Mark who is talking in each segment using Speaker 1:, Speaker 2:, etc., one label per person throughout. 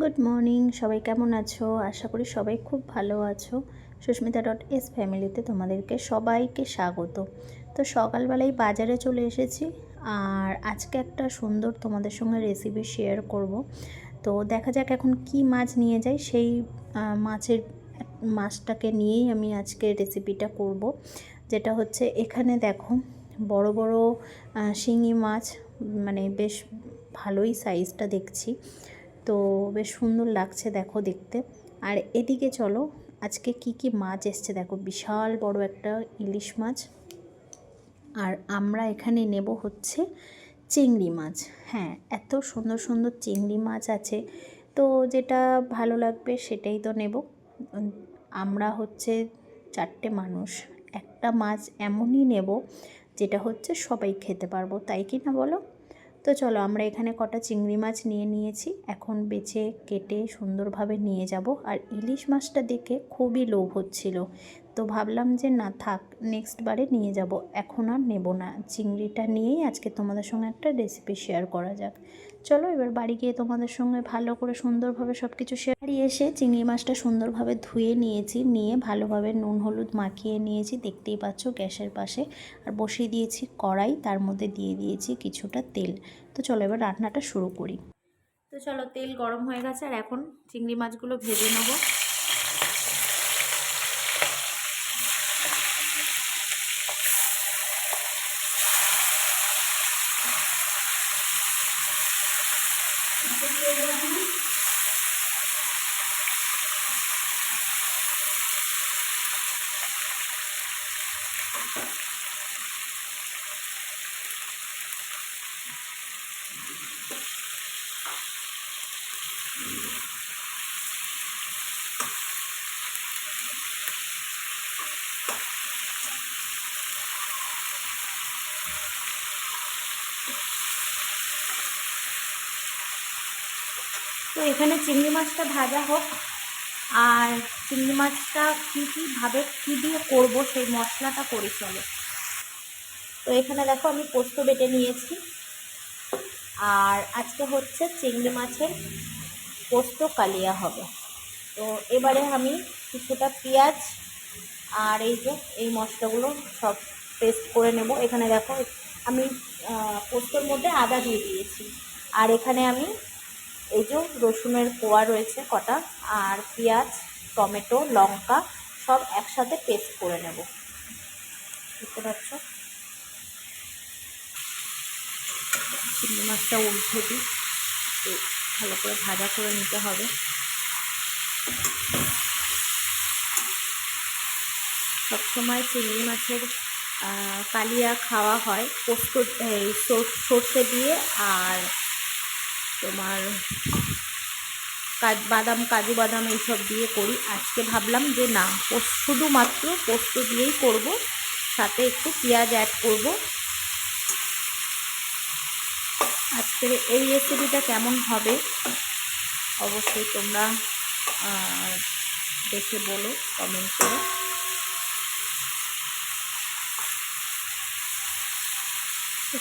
Speaker 1: Good morning সবাই কেমন আছো? আশা করি সবাই খুব ভালো আছো। সুস্মিতা ডট এস ফ্যামিলিতে তোমাদেরকে সবাইকে স্বাগত। তো সকালবেলায় বাজারে চলে এসেছি আর আজকে একটা সুন্দর তোমাদের সঙ্গে রেসিপি শেয়ার করব। তো দেখা যাক এখন কি মাছ নিয়ে যাই। সেই মাছের, মাছটাকে নিয়েই আমি আজকে রেসিপিটা করব। যেটা হচ্ছে এখানে দেখো, বড় বড় শিঙি মাছ মানে বেশ ভালোই সাইজটা দেখছি। তো বেশ সুন্দর লাগছে দেখো দেখতে। আর এদিকে চলো, আজকে কি কি মাছ এসছে দেখো, বিশাল বড় একটা ইলিশ মাছ। আর আমরা এখানে নেব হচ্ছে চিংড়ি মাছ। হ্যাঁ এত সুন্দর সুন্দর চিংড়ি মাছ আছে। তো যেটা ভালো লাগবে সেটাই তো নেব। আমরা হচ্ছে চারটে মানুষ, একটা মাছ এমনই নেব যেটা হচ্ছে সবাই খেতে পারব। তাই কি না বলো? তো চলো আমরা এখানে কটা চিংড়ি মাছ নিয়ে নিয়েছি। এখন বেছে কেটে সুন্দরভাবে নিয়ে যাব। আর ইলিশ মাছটা দেখে খুবই লোভ হচ্ছিল। তো ভাবলাম যে না থাক নেক্সট বারে নিয়ে যাব। এখন আর নেব না। চিংড়িটা নিয়েই আজকে তোমাদের সঙ্গে একটা রেসিপি শেয়ার করা যাক। চলো এবার বাড়ি গিয়ে তোমাদের সঙ্গে ভালো করে সুন্দরভাবে সব কিছু শেয়ার এসে চিংড়ি মাছটা সুন্দরভাবে ধুয়ে নিয়েছি, নিয়ে ভালোভাবে নুন হলুদ মাখিয়ে নিয়েছি, দেখতেই পাচ্ছ গ্যাসের পাশে। আর বসিয়ে দিয়েছি কড়াই, তার মধ্যে দিয়ে দিয়েছি কিছুটা তেল। তো চলো এবার রান্নাটা শুরু করি। তো চলো তেল গরম হয়ে গেছে, আর এখন চিংড়ি মাছগুলো ভেজে নেব। তো এখানে চিংড়ি মাছটা ভাজা হোক। আর চিংড়ি মাছটা কী কীভাবে কী দিয়ে করব সেই মশলাটা করি চলো। তো এখানে দেখো আমি পোস্ত বেটে নিয়েছি। আর আজকে হচ্ছে চিংড়ি মাছের পোস্ত কালিয়া হবে। তো এবারে আমি কিছুটা পেঁয়াজ আর এই যে, এই মশলাগুলো সব পেস্ট করে নেব। এখানে দেখো আমি পোস্তর মধ্যে আদা দিয়ে দিয়েছি। আর এখানে আমি এই যে রসুনের কোয়া রয়েছে কটা, আর পেঁয়াজ, টমেটো, লঙ্কা সব একসাথে পেস্ট করে নেব। বুঝতে পারছ চিংড়ি মাছটা উল্টে দিই। ভালো করে ভাজা করে নিতে হবে। সবসময় চিংড়ি মাছের কালিয়া খাওয়া হয়। পোস্ত সর্ষে দিয়ে আর তোমার কাজ, বাদাম, কাজু, বাদাম এইসব দিয়ে করি। আজকে ভাবলাম যে না শুধুমাত্র পোস্ত দিয়েই করব, সাথে একটু পেঁয়াজ অ্যাড করব। আজকের এই রেসিপিটা কেমন হবে, অবশ্যই তোমরা দেখে বলো কমেন্ট করে।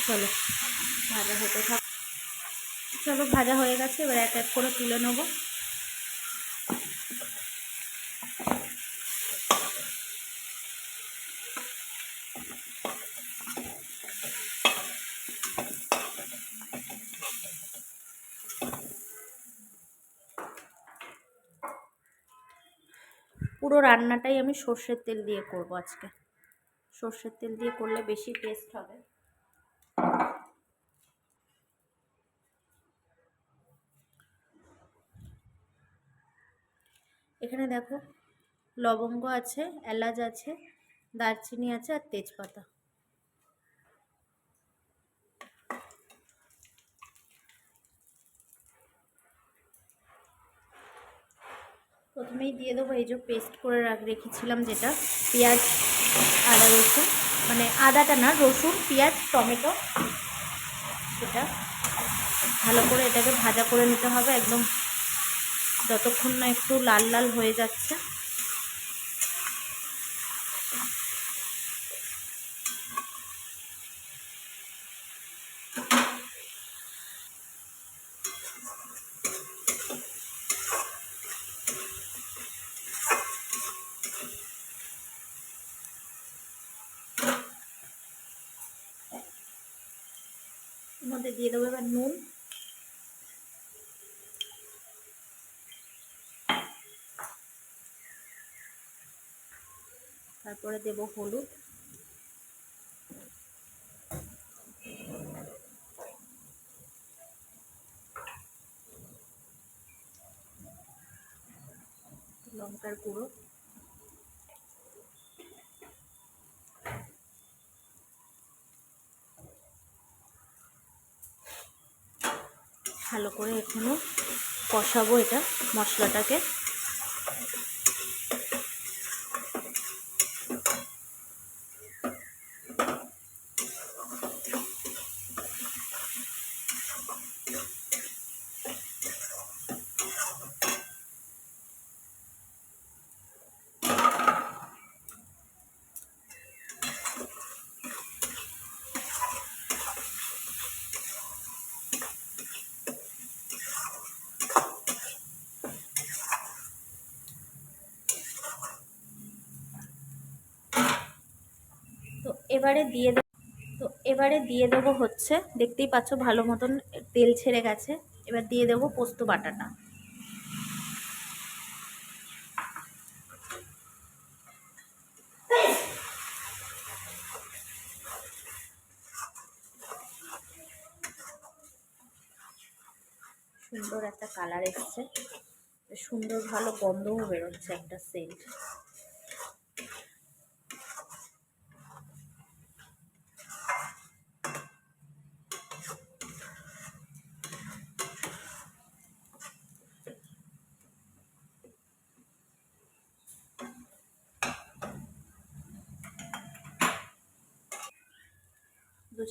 Speaker 1: চলো ভাজা হতে থাক। চলো, ভাজা হয়ে গেছে, এবার এক এক করে তুলে নেব। পুরো রান্নাটাই আমি সর্ষের তেল দিয়ে করব আজকে। সর্ষের তেল দিয়ে করলে বেশি টেস্ট হবে এখানে দেখো, লবঙ্গ আছে, এলাচ আছে, দারচিনি আছে আর তেজপাতা। প্রথমেই দিয়ে দেবো এই যে পেস্ট করে রাখ, রেখেছিলাম যেটা, পেঁয়াজ, আদা, রসুন মানে আদাটা না, রসুন, পেঁয়াজ, টমেটো সেটা ভালো করে এটাকে ভাজা করে নিতে হবে, একদম যতক্ষণ না একটু লাল লাল হয়ে যাচ্ছে। আমাদের দিয়ে দেবো এবার নুন। তারপরে দেব হলুদ। লঙ্কার গুঁড়ো। ভালো করে এখনও কষাবো এটা মশলাটাকে। এবারে দিয়ে তো এবারে দিয়ে দেবো হচ্ছে, দেখতেই পাচ্ছ ভালো মতন তেল ছেড়ে গেছে। এবার দিয়ে দেবো পোস্ত বাটাটা। সুন্দর একটা কালার এসছে। সুন্দর ভালো গন্ধও বেরোচ্ছে একটা সেন্ট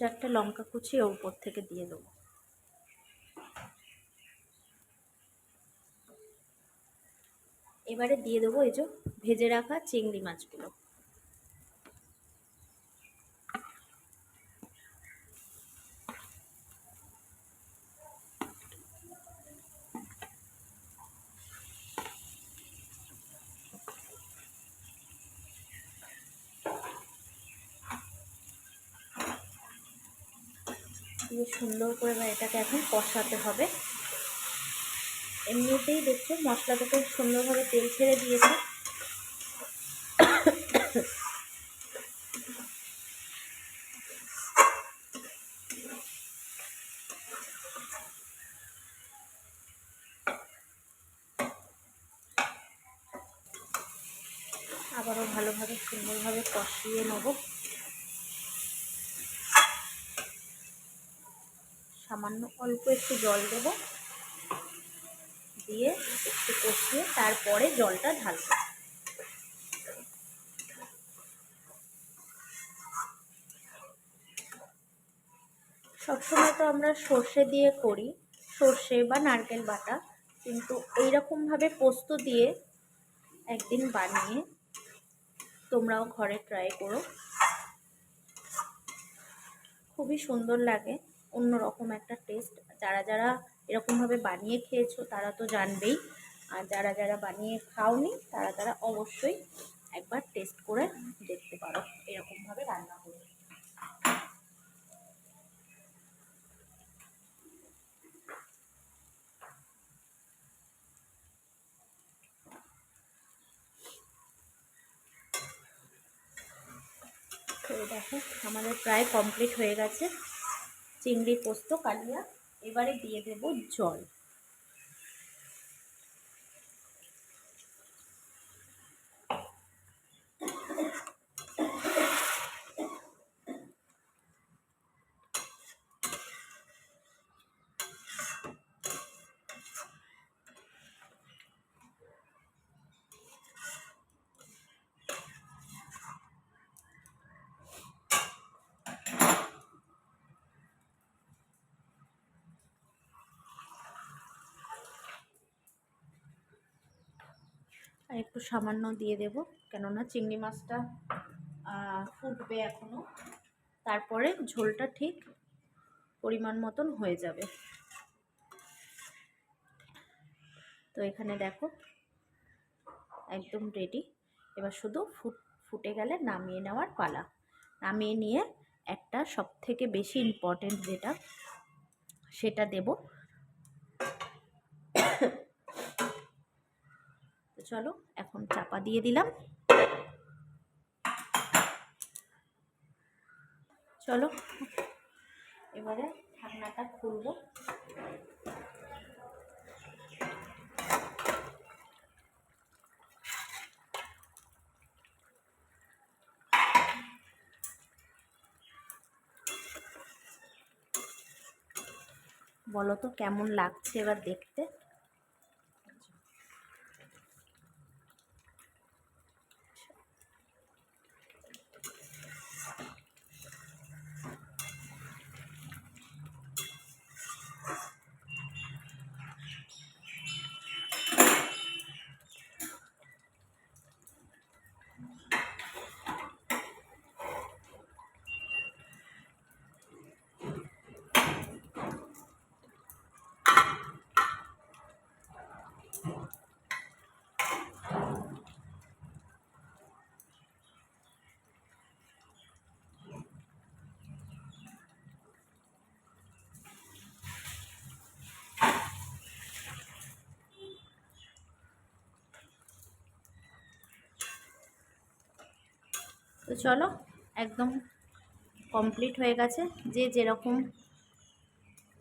Speaker 1: চারটে লঙ্কা কুচি ওর উপর থেকে দিয়ে দেবো। এবারে দিয়ে দেবো এই যে ভেজে রাখা চিংড়ি মাছগুলো। দিয়ে সুন্দর করে এটাকে এখন কষাতে হবে। এমনিতেই দেখছ মশলা থেকে সুন্দরভাবে তেল ছেড়ে দিয়েছে। আবারও ভালোভাবে সুন্দরভাবে কষিয়ে নেব। সামান্য অল্প একটু জল দেব। দিয়ে একটু কষিয়ে তারপরে জলটা ঢালব। সবসময় তো আমরা সর্ষে দিয়ে করি, সর্ষে বা নারকেল বাটা, কিন্তু এইরকমভাবে পোস্ত দিয়ে একদিন বানিয়ে তোমরাও ঘরে ট্রাই করো। খুবই সুন্দর লাগে। অন্যরকম একটা টেস্ট যারা যারা এরকমভাবে বানিয়ে খেয়েছো, তারা তো জানবেই। আর যারা যারা বানিয়ে খাওনি, তারা তারা অবশ্যই একবার টেস্ট করে দেখতে পারো, এরকমভাবে রান্না করে। তো দেখো, আমাদের প্রায় কমপ্লিট হয়ে গেছে। চিংড়ি পোস্ত কালিয়া এবারে দিয়ে দেব জল। একটু সামান্য দিয়ে দেব। কেননা চিংড়ি মাছটা ফুটবে এখনও তারপরে ঝোলটা ঠিক পরিমাণ মতন হয়ে যাবে। তো এখানে দেখো, একদম রেডি এবার শুধু ফুট, ফুটে গেলে নামিয়ে নেওয়ার পালা। নামিয়ে নিয়ে একটা সব থেকে বেশি ইম্পর্টেন্ট যেটা, সেটা দেব তো চলো, এখন চাপা দিয়ে দিলাম। চলো, এবারে ঢাকনাটা খুলবো। বলো তো কেমন লাগছে এবার দেখতে? তো চলো, একদম কমপ্লিট হয়ে গেছে। যে যেরকম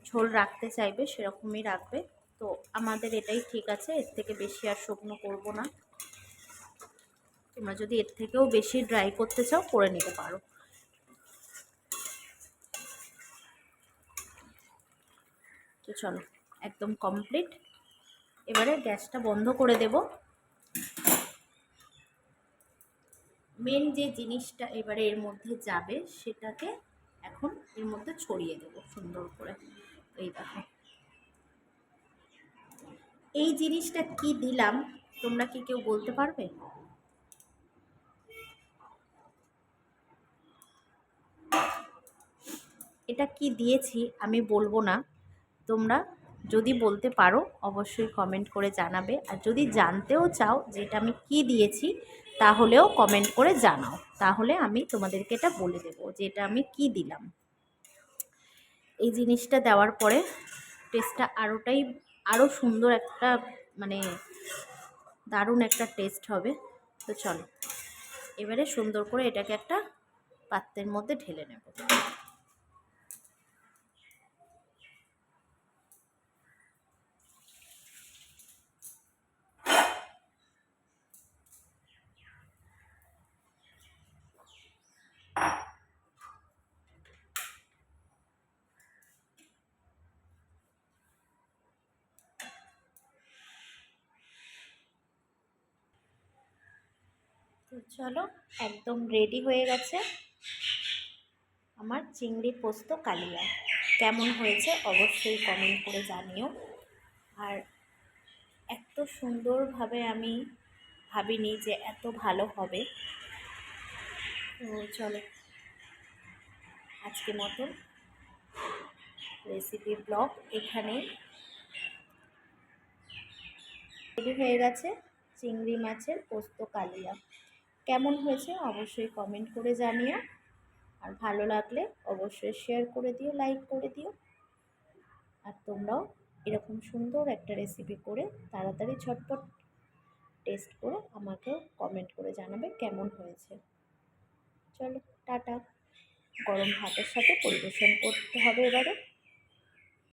Speaker 1: ঝোল রাখতে চাইবে সেরকমই রাখবে। তো আমাদের এটাই ঠিক আছে, এর থেকে বেশি আর শুকনো করব না। তোমরা যদি এর থেকেও বেশি ড্রাই করতে চাও, করে নিতে পারো। তো চলো, একদম কমপ্লিট এবারে গ্যাসটা বন্ধ করে দেব। মেন যে জিনিসটা এবারে এর মধ্যে যাবে, সেটাকে এখন এর মধ্যে ছড়িয়ে দেব সুন্দর করে। এই দেখো। এই জিনিসটা কি দিলাম, তোমরা কি কেউ বলতে পারবে? এটা কি দিয়েছি আমি বলব না। তোমরা যদি বলতে পারো, অবশ্যই কমেন্ট করে জানাবে। আর যদি জানতেও চাও যে এটা আমি কি দিয়েছি, তাহলেও কমেন্ট করে জানাও। তাহলে আমি তোমাদেরকে এটা বলে দেবো যে এটা আমি কি দিলাম। এই জিনিসটা দেওয়ার পরে টেস্টটা আরোটাই আরও সুন্দর একটা মানে দারুণ একটা টেস্ট হবে। তো চলো, এবারে সুন্দর করে এটাকে একটা পাত্রের মধ্যে ঢেলে নেব। তো চলো, একদম রেডি হয়ে গেছে। আমার চিংড়ি পোস্ত কালিয়া। কেমন হয়েছে অবশ্যই কমেন্ট করে জানিও। আর এত সুন্দরভাবে আমি ভাবিনি যে এত ভালো হবে। তো চলো, আজকে মতন রেসিপি ব্লগ এখানে রেডি হয়ে গেছে চিংড়ি মাছের পোস্ত কালিয়া। কেমন হয়েছে অবশ্যই কমেন্ট করে জানিও। আর ভালো লাগলে অবশ্যই শেয়ার করে দিও লাইক করে দিও। আর তোমরাও এরকম সুন্দর একটা রেসিপি করে তাড়াতাড়ি ঝটপট টেস্ট করে আমাকেও কমেন্ট করে জানাবে কেমন হয়েছে। চলো, টাটা। গরম ভাতের সাথে পরিবেশন করতে হবে এবারে।